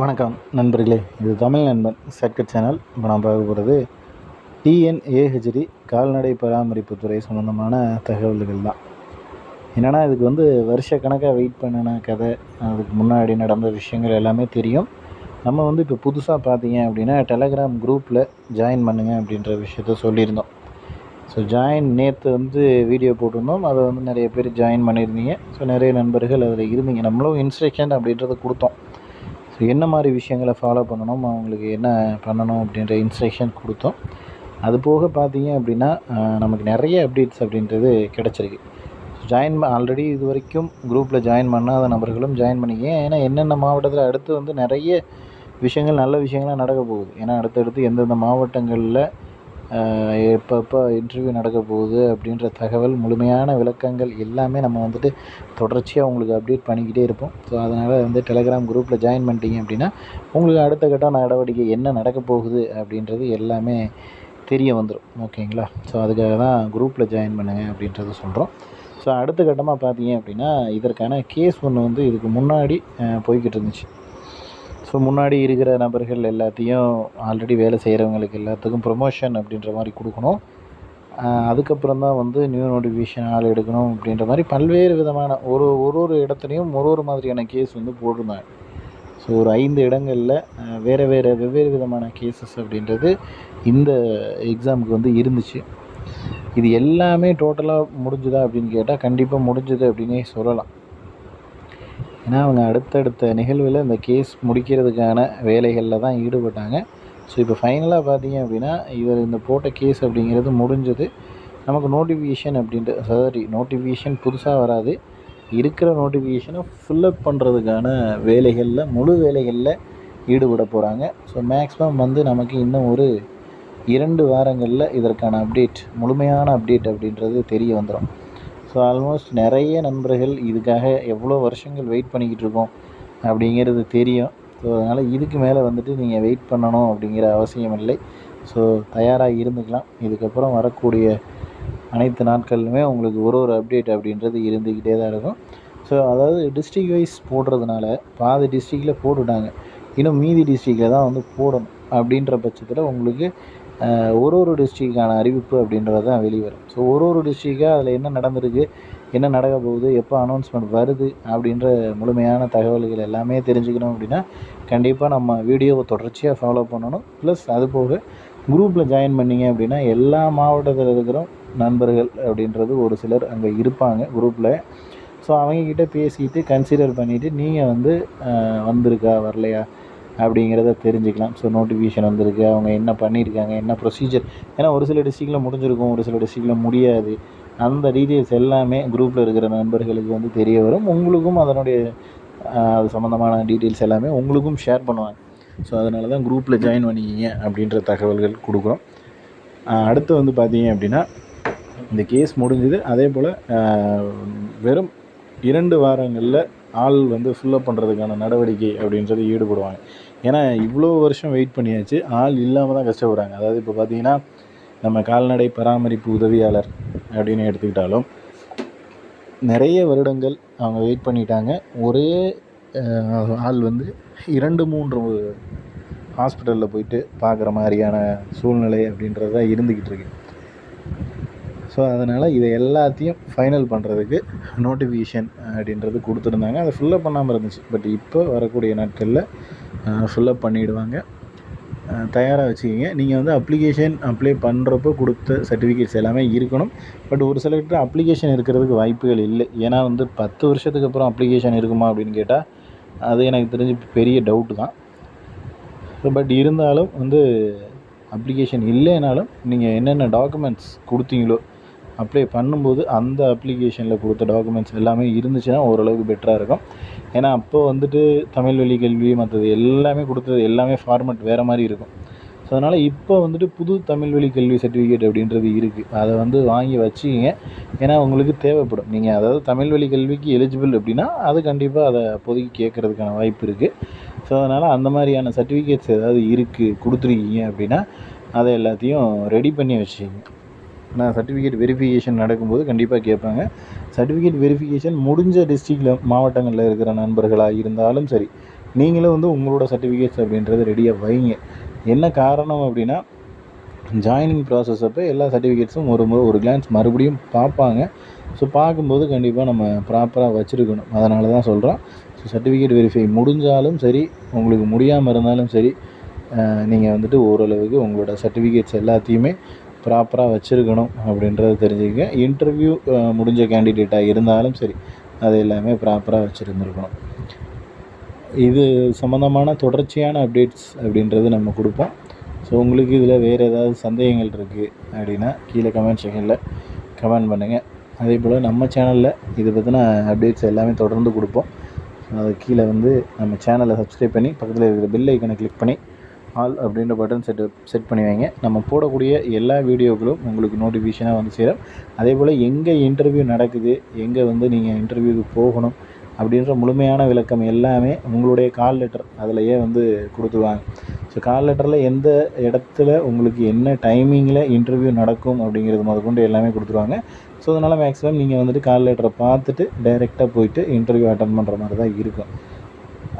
வணக்கம் நண்பர்களே இது தமிழ் நண்பன் சர்க்கட் சேனல். இப்போ நான் பார்க்க போகிறது டிஎன்ஏஹெச்டி கால்நடை பராமரிப்பு துறை சம்மந்தமான தகவல்கள் தான். என்னென்னா இதுக்கு வந்து வருஷ கணக்காக வெயிட் பண்ணின கதை அதுக்கு முன்னாடி நடந்த விஷயங்கள் எல்லாமே தெரியும். நம்ம வந்து இப்போ புதுசாக பார்த்தீங்க அப்படின்னா டெலகிராம் குரூப்பில் ஜாயின் பண்ணுங்க அப்படின்ற விஷயத்த சொல்லியிருந்தோம். ஸோ ஜாயின் நேற்று வந்து வீடியோ போட்டிருந்தோம். அதை வந்து நிறைய பேர் ஜாயின் பண்ணியிருந்தீங்க. ஸோ நிறைய நண்பர்கள் அதில் இருந்தீங்க. நம்மளும் இன்ஸ்ட்ரக்ஷன் அப்படின்றத கொடுத்தோம். ஸோ என்ன மாதிரி விஷயங்களை ஃபாலோ பண்ணணும் அவங்களுக்கு என்ன பண்ணணும் அப்படின்ற இன்ஸ்ட்ரக்ஷன் கொடுத்தோம். அது போக பார்த்தீங்க அப்படின்னா நமக்கு நிறைய அப்டேட்ஸ் அப்படின்றது கிடச்சிருக்கு. ஜாயின் ஆல்ரெடி இது வரைக்கும் குரூப்பில் ஜாயின் பண்ணாத நபர்களும் ஜாயின் பண்ணிக்க. ஏன்னா என்னென்ன மாவட்டத்தில் அடுத்து வந்து நிறைய விஷயங்கள் நல்ல விஷயங்கள்லாம் நடக்க போகுது. ஏன்னா அடுத்தடுத்து எந்தெந்த மாவட்டங்களில் எப்பப்போ இன்டர்வியூ நடக்க போகுது அப்படின்ற தகவல் முழுமையான விளக்கங்கள் எல்லாமே நம்ம வந்துட்டு தொடர்ச்சியாக உங்களுக்கு அப்டேட் பண்ணிக்கிட்டே இருப்போம். ஸோ அதனால் வந்து டெலகிராம் குரூப்பில் ஜாயின் பண்ணிட்டீங்க அப்படின்னா உங்களுக்கு அடுத்த கட்ட நடவடிக்கை என்ன நடக்க போகுது அப்படின்றது எல்லாமே தெரிய வந்துடும் ஓகேங்களா ஸோ அதுக்காக தான் குரூப்பில் ஜாயின் பண்ணுங்க அப்படின்றத சொல்கிறோம் ஸோ அடுத்த கட்டமாக பார்த்தீங்க அப்படின்னா இதற்கான கேஸ் ஒன்று வந்து இதுக்கு முன்னாடி போய்கிட்டு இருந்துச்சு. ஸோ முன்னாடி இருக்கிற நபர்கள் எல்லாத்தையும் ஆல்ரெடி வேலை செய்கிறவங்களுக்கு எல்லாத்துக்கும் ப்ரொமோஷன் அப்படின்ற மாதிரி கொடுக்கணும். அதுக்கப்புறம் தான் வந்து நியூ நோட்டிஃபிகேஷன் ஆள் எடுக்கணும் அப்படின்ற மாதிரி பல்வேறு விதமான ஒரு ஒரு ஒரு இடத்துலையும் ஒரு ஒரு மாதிரியான கேஸ் வந்து போட்டிருந்தாங்க. ஸோ ஒரு ஐந்து இடங்களில் வேறு வேறு வெவ்வேறு விதமான கேசஸ் அப்படின்றது இந்த எக்ஸாமுக்கு வந்து இருந்துச்சு. இது எல்லாமே டோட்டலாக முடிஞ்சுதா அப்படின்னு கேட்டால் கண்டிப்பாக முடிஞ்சுது அப்படின்னே சொல்லலாம். ஏன்னா அவங்க அடுத்தடுத்த நிகழ்வில் இந்த கேஸ் முடிக்கிறதுக்கான வேலைகளில் தான் ஈடுபட்டாங்க. ஸோ இப்போ ஃபைனலாக பார்த்தீங்க அப்படின்னா இவர் இந்த போட்ட கேஸ் அப்படிங்கிறது முடிஞ்சது. நமக்கு நோட்டிஃபிகேஷன் அப்படின்ட்டு சாரி நோட்டிஃபிகேஷன் புதுசாக வராது. இருக்கிற நோட்டிஃபிகேஷனை ஃபில்லப் பண்ணுறதுக்கான வேலைகளில் முழு வேலைகளில் ஈடுபட போகிறாங்க ஸோ மேக்ஸிமம் வந்து நமக்கு இன்னும் ஒரு இரண்டு வாரங்களில் இதற்கான அப்டேட் முழுமையான அப்டேட் அப்படின்றது தெரிய வந்துடும் ஸோ ஆல்மோஸ்ட் நிறைய நண்பர்கள் இதுக்காக எவ்வளோ வருஷங்கள் வெயிட் பண்ணிக்கிட்டு இருக்கோம் அப்படிங்கிறது தெரியும். ஸோ அதனால் இதுக்கு மேலே வந்துட்டு நீங்கள் வெயிட் பண்ணணும் அப்படிங்கிற அவசியம் இல்லை. ஸோ தயாராக இருந்துக்கலாம். இதுக்கப்புறம் வரக்கூடிய அனைத்து நாட்களிலுமே உங்களுக்கு ஒரு ஒரு அப்டேட் அப்படின்றது இருந்துக்கிட்டே தான் இருக்கும். ஸோ அதாவது டிஸ்ட்ரிக் வைஸ் போடுறதுனால பாதி டிஸ்ட்ரிக்டில் போட்டுட்டாங்க. இன்னும் மீதி டிஸ்ட்ரிக்டில் தான் வந்து போடணும் அப்படின்ற பட்சத்தில் உங்களுக்கு ஒரு ஒரு டிஸ்ட்ரிக்டான அறிவிப்பு அப்படின்றது தான் வெளிவரும் ஸோ ஒரு ஒரு டிஸ்ட்ரிக்டாக அதில் என்ன நடந்திருக்கு என்ன நடக்க போகுது எப்போ அனௌன்ஸ்மெண்ட் வருது அப்படின்ற முழுமையான தகவல்கள் எல்லாமே தெரிஞ்சுக்கணும் அப்படின்னா கண்டிப்பாக நம்ம வீடியோவை தொடர்ச்சியாக ஃபாலோ பண்ணணும். ப்ளஸ் அது போக குரூப்பில் ஜாயின் பண்ணீங்க அப்படின்னா எல்லா மாவட்டத்தில் இருக்கிற நண்பர்கள் அப்படின்றது ஒரு சிலர் அங்கே இருப்பாங்க குரூப்பில் ஸோ அவங்கக்கிட்ட பேசிட்டு கன்சிடர் பண்ணிவிட்டு நீங்கள் வந்து வந்திருக்கா வரலையா? அப்படிங்கிறத தெரிஞ்சுக்கலாம். ஸோ நோட்டிஃபிகேஷன் வந்திருக்கு. அவங்க என்ன பண்ணியிருக்காங்க என்ன ப்ரொசீஜர் ஏன்னா ஒரு சில டிஸ்ட்ரிக்டில் முடிஞ்சிருக்கும் ஒரு சில டிஸ்ட்ரிக்டில் முடியாது. அந்த டீட்டெயில்ஸ் எல்லாமே குரூப்பில் இருக்கிற நண்பர்களுக்கு வந்து தெரிய வரும். உங்களுக்கும் அதனுடைய அது சம்மந்தமான டீட்டெயில்ஸ் எல்லாமே உங்களுக்கும் ஷேர் பண்ணுவாங்க. ஸோ அதனால தான் குரூப்பில் ஜாயின் பண்ணிக்கிங்க அப்படின்ற தகவல்கள் கொடுக்குறோம். அடுத்து வந்து பார்த்தீங்க அப்படின்னா இந்த கேஸ் முடிஞ்சுது. அதே போல் வெறும் இரண்டு வாரங்களில் ஆள் வந்து ஃபில்லப் பண்ணுறதுக்கான நடவடிக்கை அப்படின்றது ஈடுபடுவாங்க. ஏன்னா இவ்வளோ வருஷம் வெயிட் பண்ணியாச்சு. ஆள் இல்லாமல் தான் கஷ்டப்படுறாங்க. அதாவது இப்போ பார்த்தீங்கன்னா நம்ம கால்நடை பராமரிப்பு உதவியாளர் அப்படின்னு எடுத்துக்கிட்டாலும் நிறைய வருடங்கள் அவங்க வெயிட் பண்ணிட்டாங்க. ஒரே ஆள் வந்து இரண்டு மூன்று ஹாஸ்பிட்டலில் போயிட்டு பார்க்குற மாதிரியான சூழ்நிலை அப்படின்றது தான் இருந்துக்கிட்டு இருக்கு. ஸோ அதனால் இதை எல்லாத்தையும் ஃபைனல் பண்ணுறதுக்கு நோட்டிஃபிகேஷன் அப்படின்றது கொடுத்துருந்தாங்க. அதை ஃபில்லப் பண்ணாமல் இருந்துச்சு. பட் இப்போ வரக்கூடிய நாட்களில் ஃபில்லப் பண்ணிவிடுவாங்க தயாராக வச்சுக்கிங்க. நீங்கள் வந்து அப்ளிகேஷன் அப்ளை பண்ணுறப்போ கொடுத்த சர்டிஃபிகேட்ஸ் எல்லாமே இருக்கணும். பட் ஒரு சிலர்கிட்ட அப்ளிகேஷன் இருக்கிறதுக்கு வாய்ப்புகள் இல்லை. ஏன்னா வந்து பத்து வருஷத்துக்கு அப்புறம் அப்ளிகேஷன் இருக்குமா அப்படின்னு கேட்டால் அது எனக்கு தெரிஞ்சு பெரிய டவுட்டு தான். பட் இருந்தாலும் வந்து அப்ளிகேஷன் இல்லைனாலும் நீங்கள் என்னென்ன டாக்குமெண்ட்ஸ் கொடுத்தீங்களோ அப்ளை பண்ணும்போது அந்த அப்ளிகேஷனில் கொடுத்த டாக்குமெண்ட்ஸ் எல்லாமே இருந்துச்சுன்னா ஓரளவுக்கு பெட்டராக இருக்கும். ஏன்னா அப்போது வந்துட்டு தமிழ் வழி கல்வி மற்றது எல்லாமே கொடுத்தது எல்லாமே ஃபார்மட் வேறு மாதிரி இருக்கும். ஸோ அதனால் இப்போ வந்துட்டு புது தமிழ் வழி கல்வி சர்டிஃபிகேட் அப்படின்றது இருக்குது அதை வந்து வாங்கி வச்சுக்கிங்க. ஏன்னா உங்களுக்கு தேவைப்படும். நீங்கள் அதாவது தமிழ் வழி கல்விக்கு எலிஜிபிள் அப்படின்னா அது கண்டிப்பாக அதை அப்போதைக்கு கேட்குறதுக்கான வாய்ப்பு இருக்குது ஸோ அதனால் அந்த மாதிரியான சர்டிஃபிகேட்ஸ் ஏதாவது இருக்குது கொடுத்துருக்கீங்க அப்படின்னா அதை எல்லாத்தையும் ரெடி பண்ணி வச்சுக்கிங்க. நான் சர்டிஃபிகேட் வெரிஃபிகேஷன் நடக்கும்போது கண்டிப்பாக கேட்பாங்க. சர்டிஃபிகேட் வெரிஃபிகேஷன் முடிஞ்ச டிஸ்ட்ரிக்டில் மாவட்டங்களில் இருக்கிற நண்பர்களாக இருந்தாலும் சரி நீங்களும் வந்து உங்களோட சர்டிஃபிகேட்ஸ் அப்படின்றத ரெடியாக வைங்க. என்ன காரணம் அப்படின்னா ஜாயினிங் ப்ராசஸ் அப்போ எல்லா சர்டிஃபிகேட்ஸும் ஒரு முறை ஒரு கிளான்ஸ் மறுபடியும் பார்ப்பாங்க. ஸோ பார்க்கும்போது கண்டிப்பாக நம்ம ப்ராப்பராக வச்சுருக்கணும். அதனால தான் சொல்கிறோம் ஸோ சர்டிஃபிகேட் வெரிஃபை முடிஞ்சாலும் சரி உங்களுக்கு முடியாமல் இருந்தாலும் சரி நீங்கள் வந்துட்டு ஓரளவுக்கு உங்களோட சர்டிஃபிகேட்ஸ் எல்லாத்தையுமே ப்ராப்பராக வச்சுருக்கணும் அப்படின்றத தெரிஞ்சுக்கங்க. இன்டர்வியூ முடிஞ்ச கேண்டிடேட்டாக இருந்தாலும் சரி அது எல்லாமே ப்ராப்பராக வச்சுருந்துருக்கணும். இது சம்மந்தமான தொடர்ச்சியான அப்டேட்ஸ் அப்படின்றது நம்ம கொடுப்போம். ஸோ உங்களுக்கு இதில் வேறு ஏதாவது சந்தேகங்கள் இருக்குது அப்படின்னா கீழே கமெண்ட் செக்ஷனில் கமெண்ட் பண்ணுங்கள் அதே போல் நம்ம சேனலில் இதை பற்றின அப்டேட்ஸ் எல்லாமே தொடர்ந்து கொடுப்போம். அது கீழே வந்து நம்ம சேனலை சப்ஸ்கிரைப் பண்ணி பக்கத்தில் இருக்கிற பெல் ஐக்கனை கிளிக் பண்ணி ஆல் அப்படின்ற பட்டன் செட் செட் பண்ணி வைங்க. நம்ம போடக்கூடிய எல்லா வீடியோக்களும் உங்களுக்கு நோட்டிஃபிகேஷனாக வந்து சேரும். அதே போல் எங்கே இன்டர்வியூ நடக்குது எங்கே வந்து நீங்கள் இன்டர்வியூக்கு போகணும் அப்படின்ற முழுமையான விளக்கம் எல்லாமே உங்களுடைய கால் லெட்டர் அதிலையே வந்து கொடுத்துருவாங்க. ஸோ கால் லெட்டரில் எந்த இடத்துல உங்களுக்கு என்ன டைமிங்கில் இன்டர்வியூ நடக்கும் அப்படிங்கிறது முதற்கொண்டு எல்லாமே கொடுத்துருவாங்க. ஸோ அதனால் மேக்ஸிமம் நீங்கள் வந்துட்டு கால் லெட்டரை பார்த்துட்டு டைரெக்டாக போயிட்டு இன்டர்வியூ அட்டன் பண்ணுற மாதிரி தான் இருக்கும்.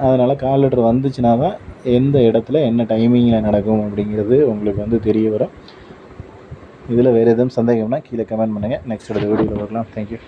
அதனால் கால் லெட்டர் வந்துச்சுன்னா தான் எந்த இடத்துல என்ன டைமிங்கில் நடக்கும் அப்படிங்கிறது உங்களுக்கு வந்து தெரிய வரும். இதில் வேறு எதுவும் சந்தேகம்னா கீழே கமெண்ட் பண்ணுங்கள் நெக்ஸ்ட் வீடியோவில் வரலாம் தேங்க்யூ